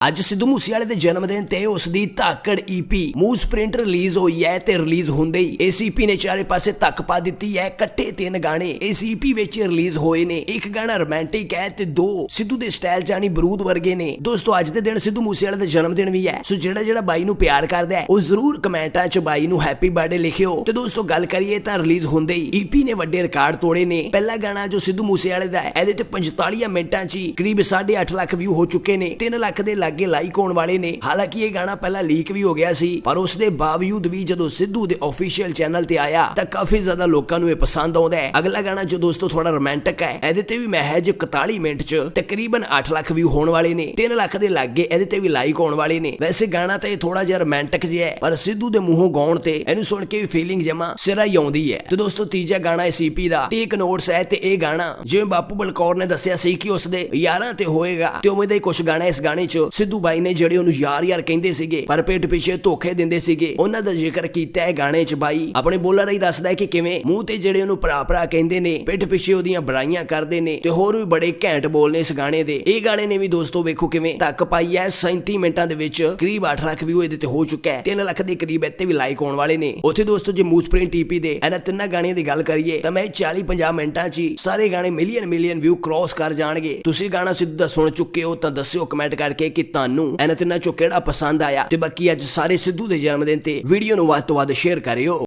ਅੱਜ ਸਿੱਧੂ ਮੂਸੇਵਾਲੇ ਦੇ ਜਨਮ ਦਿਨ ਤੇ ਉਸ ਦੀ ਧਾਕੜ ਈਪੀ ਮੂਸ ਪ੍ਰਿੰਟ ਰਿਲੀਜ਼ ਹੋਈ ਹੈ ਤੇ ਰਿਲੀਜ਼ ਹੁੰਦੇ ਹੀ ਇਸ ਈਪੀ ਨੇ ਚਾਰੇ ਪਾਸੇ ਧੱਕ ਪਾ ਦਿੱਤੀ ਹੈ, ਇਕੱਠੇ ਤਿੰਨ ਗਾਣੇ ਇਸ ਈਪੀ ਵਿੱਚ ਰਿਲੀਜ਼ ਹੋਏ ਨੇ। ਇੱਕ ਗਾਣਾ ਰੋਮਾਂਟਿਕ ਹੈ ਤੇ ਦੋ ਸਿੱਧੂ ਦੇ ਸਟਾਈਲ ਜਾਨੀ ਬਰੂਦ ਵਰਗੇ ਨੇ। ਦੋਸਤੋ, ਅੱਜ ਦੇ ਦਿਨ ਸਿੱਧੂ ਮੂਸੇਵਾਲੇ ਦਾ ਜਨਮ ਦਿਨ ਵੀ ਹੈ। ਸੋ ਜਿਹੜਾ ਜਿਹੜਾ ਬਾਈ ਨੂੰ ਪਿਆਰ ਕਰਦਾ ਹੈ, ਉਹ ਜ਼ਰੂਰ ਕਮੈਂਟਾਂ 'ਚ ਬਾਈ ਨੂੰ ਹੈਪੀ ਬਰਥਡੇ ਲਿਖਿਓ। ਤੇ ਦੋਸਤੋ, ਗੱਲ ਕਰੀਏ ਤਾਂ ਰਿਲੀਜ਼ ਹੁੰਦੇ ਹੀ ਈਪੀ ਨੇ ਵੱਡੇ ਰਿਕਾਰਡ ਤੋੜੇ ਨੇ। ਪਹਿਲਾ ਗਾਣਾ ਜੋ ਸਿੱਧੂ ਮੂਸੇਵਾਲੇ ਦਾ ਹੈ, ਇਹਦੇ ਤੇ 45 ਮਿੰਟਾਂ 'ਚ ਹੀ ਕਰੀਬ 8.5 ਲੱਖ ਵਿਊ ਹੋ ਚੁੱਕੇ ਨੇ। 3 ਲੱਖ ਦੇ ਲਾਗੇ ਲਾਈਕ ਹੋਣ ਵਾਲੇ ਨੇ। ਹਾਲਾਂਕਿ ਇਹ ਗਾਣਾ ਪਹਿਲਾਂ ਲੀਕ ਵੀ ਹੋ ਗਿਆ ਸੀ, ਪਰ ਉਸ ਦੇ ਬਾਵਜੂਦ ਵੀ ਜਦੋਂ ਸਿੱਧੂ ਦੇ ਅਫੀਸ਼ੀਅਲ ਚੈਨਲ ਤੇ ਆਇਆ, ਤਾਂ ਕਾਫੀ ਜ਼ਿਆਦਾ ਲੋਕਾਂ ਨੂੰ ਇਹ ਪਸੰਦ ਆਉਂਦਾ ਹੈ। ਅਗਲਾ ਗਾਣਾ ਜੋ ਦੋਸਤੋ ਥੋੜਾ ਰੋਮਾਂਟਿਕ ਹੈ, ਇਹਦੇ ਤੇ ਵੀ ਮਹਿਜ 41 ਮਿੰਟ 'ਚ ਤਕਰੀਬਨ 8 ਲੱਖ ਵਿਊ ਹੋਣ ਵਾਲੇ ਨੇ 3 ਲੱਖ ਦੇ ਲਾਗੇ ਇਹਦੇ ਤੇ ਵੀ ਲਾਈਕ ਹੋਣ ਵਾਲੇ ਨੇ। ਵੈਸੇ ਗਾਣਾ ਤਾਂ ਇਹ ਥੋੜਾ ਜਿਹਾ ਰੋਮਾਂਟਿਕ ਜਿਹਾ ਹੈ, ਪਰ ਸਿੱਧੂ ਦੇ ਮੂੰਹੋਂ ਗਾਉਣ ਤੇ ਇਹਨੂੰ ਸੁਣ ਕੇ ਵੀ ਫੀਲਿੰਗ ਜਮਾ ਸਿਰਾ ਹੀ ਆਉਂਦੀ ਹੈ। ਤੇ ਦੋਸਤੋ ਤੀਜਾ ਗਾਣਾ ਹੈ ਸੀਪੀ ਦਾ ਟੇਕ ਨੋਟਸ ਹੈ ਤੇ ਇਹ ਗਾਣਾ, ਜਿਵੇਂ ਬਾਪੂ ਬਲਕੌਰ ਨੇ ਦੱਸਿਆ ਸੀ ਕਿ ਉਸ ਦੇ ਯਾਰਾਂ ਤੇ ਹੋਏਗਾ, ਤੇ ਉਵੇਂ ਦਾ ਹੀ ਕੁਝ ਗਾਣਾ ਇਸ ਗਾਣੇ 'ਚ ਸਿੱਧੂ ਬਾਈ ਨੇ ਜਿਹੜੇ ਉਹਨੂੰ ਯਾਰ ਯਾਰ ਕਹਿੰਦੇ ਸੀਗੇ, ਪਰ ਪੇਟ ਪਿੱਛੇ ਧੋਖੇ ਦਿੰਦੇ ਸੀਗੇ, ਉਹਨਾਂ ਦਾ ਜ਼ਿਕਰ ਕੀਤਾ ਹੈ ਗਾਣੇ 'ਚ ਬਾਈ। ਆਪਣੇ ਬੋਲਰ ਹੀ ਦੱਸਦਾ ਹੈ ਕਿ ਕਿਵੇਂ ਮੂੰਹ ਤੇ ਜਿਹੜੇ ਉਹਨੂੰ ਭਰਾ ਭਰਾ ਕਹਿੰਦੇ ਨੇ, ਪਿੱਠ ਪਿੱਛੇ ਉਹਦੀਆਂ ਬੁਰਾਈਆਂ ਕਰਦੇ ਨੇ ਤੇ ਹੋਰ ਵੀ ਬੜੇ ਘੈਂਟ ਬੋਲ ਨੇ ਇਸ ਗਾਣੇ ਦੇ। ਇਹ ਗਾਣੇ ਨੇ ਵੀ ਦੋਸਤੋ ਵੇਖੋ ਕਿਵੇਂ ਤੱਕ ਪਾਈ ਹੈ 37 ਮਿੰਟਾਂ ਦੇ ਵਿੱਚ ਕਰੀਬ 8 ਲੱਖ ਵਿਊ ਇਹਦੇ ਤੇ ਹੋ ਚੁੱਕਾ ਹੈ। 3 ਲੱਖ ਦੇ ਕਰੀਬ ਇੱਥੇ ਵੀ ਲਾਈਕ ਹੋਣ ਵਾਲੇ ਨੇ। ਉੱਥੇ ਦੋਸਤੋ ਜੇ ਮੂਸ ਪ੍ਰਿੰਟ ਟੀਪੀ ਦੇ ਇਹਨਾਂ ਤਿੰਨਾਂ ਗਾਣਿਆਂ ਦੀ ਗੱਲ ਕਰੀਏ ਤਾਂ ਮੈਂ 40 50 ਮਿੰਟਾਂ 'ਚ ਹੀ ਸਾਰੇ ਗਾਣੇ ਮਿਲੀਅਨ ਮਿਲੀਅਨ ਵਿਊ ਕ੍ਰਾਸ ਕਰ ਜਾਣਗੇ। ਤੁਸੀਂ ਗਾਣਾ ਸਿੱਧੂ ਦਾ ਸੁਣ ਚੁੱਕੇ ਹੋ ਤਾਂ ਦੱਸਿਓ ਕਮੈਂਟ ਕਰਕੇ ਕਿ ਤੁਹਾਨੂੰ। ਇਹਨਾਂ ਤਿੰਨਾਂ 'ਚੋਂ ਕਿਹੜਾ ਪਸੰਦ ਆਇਆ, ਤੇ ਬਾਕੀ ਅੱਜ ਸਾਰੇ ਸਿੱਧੂ ਦੇ ਜਨਮ ਦਿਨ ਤੇ ਵੀਡੀਓ ਨੂੰ ਵੱਧ ਤੋਂ ਵੱਧ ਸ਼ੇਅਰ ਕਰਿਓ।